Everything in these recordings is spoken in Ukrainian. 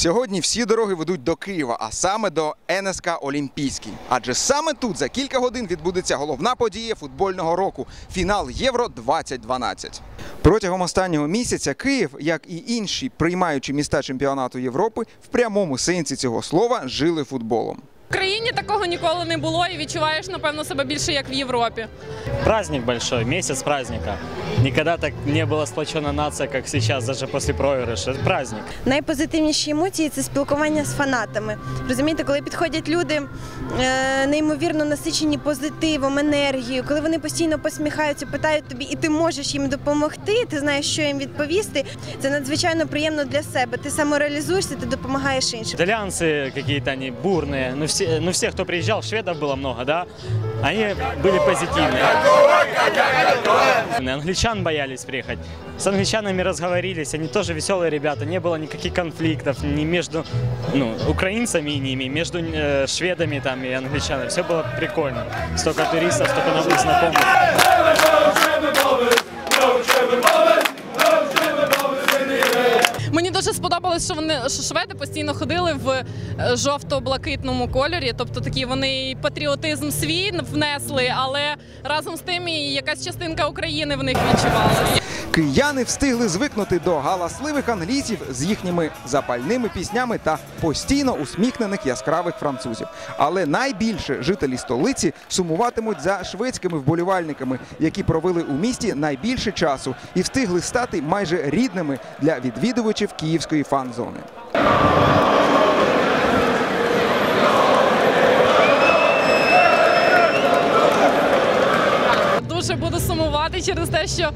Сьогодні всі дороги ведуть до Києва, а саме до НСК Олімпійський. Адже саме тут за кілька годин відбудеться головна подія футбольного року фінал Євро 2012. Протягом останнього місяця Київ, як і інші приймаючі міста чемпіонату Європи, в прямому сенсі цього слова жили футболом. В країні такого ніколи не було і відчуваєш, напевно, себе більше як в Європі. Праздник большой, месяц праздника. Никогда так не была сплочена нация, как сейчас, даже после проигрыша. Это праздник. Найпозитивніші емоції це спілкування з фанатами. Розумієте, коли підходять люди е, неймовірно насичені позитивом, енергією, коли вони постійно посміхаються, питають тобі, і ти можеш їм допомогти, ти знаєш, що їм відповісти. Це надзвичайно приємно для себе. Ти самореалізуєшся, ти допомагаєш іншим. Итальянцы какие-то они бурные. Ну все, ну все, кто приезжал, шведов было много, да? Они были позитивные. Англичан боялись приехать. С англичанами разговорились, они тоже веселые ребята. Не было никаких конфликтов ни между ну, украинцами и ними, между э, шведами там и англичанами. Все было прикольно. Столько туристов, столько новых знакомых. Мені дуже сподобалось, що вони що шведи постійно ходили в е, жовто-блакитному кольорі. Тобто такі вони і патріотизм свій внесли, але разом з тим і якась частинка України в них відчувалася. Кияни встигли звикнути до галасливих англійців з їхніми запальними піснями та постійно усміхнених яскравих французів. Але найбільше жителі столиці сумуватимуть за шведськими вболівальниками, які провели у місті найбільше часу і встигли стати майже рідними для відвідувачів київської фан-зони. Дуже буду сумувати через те, що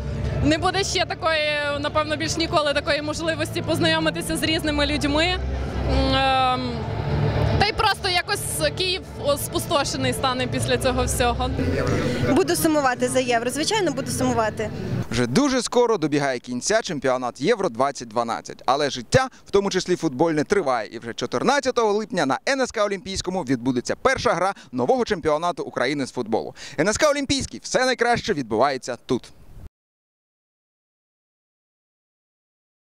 не буде ще такої, напевно, більш ніколи такої можливості познайомитися з різними людьми. Ем, Та й просто якось Київ спустошений стане після цього всього. Буду сумувати за євро. Звичайно, буду сумувати. Вже дуже скоро добігає кінця чемпіонат Євро 2012. Але життя, в тому числі футбольне, триває. І вже 14 липня на НСК Олімпійському відбудеться перша гра нового чемпіонату України з футболу. НСК Олімпійський все найкраще відбувається тут.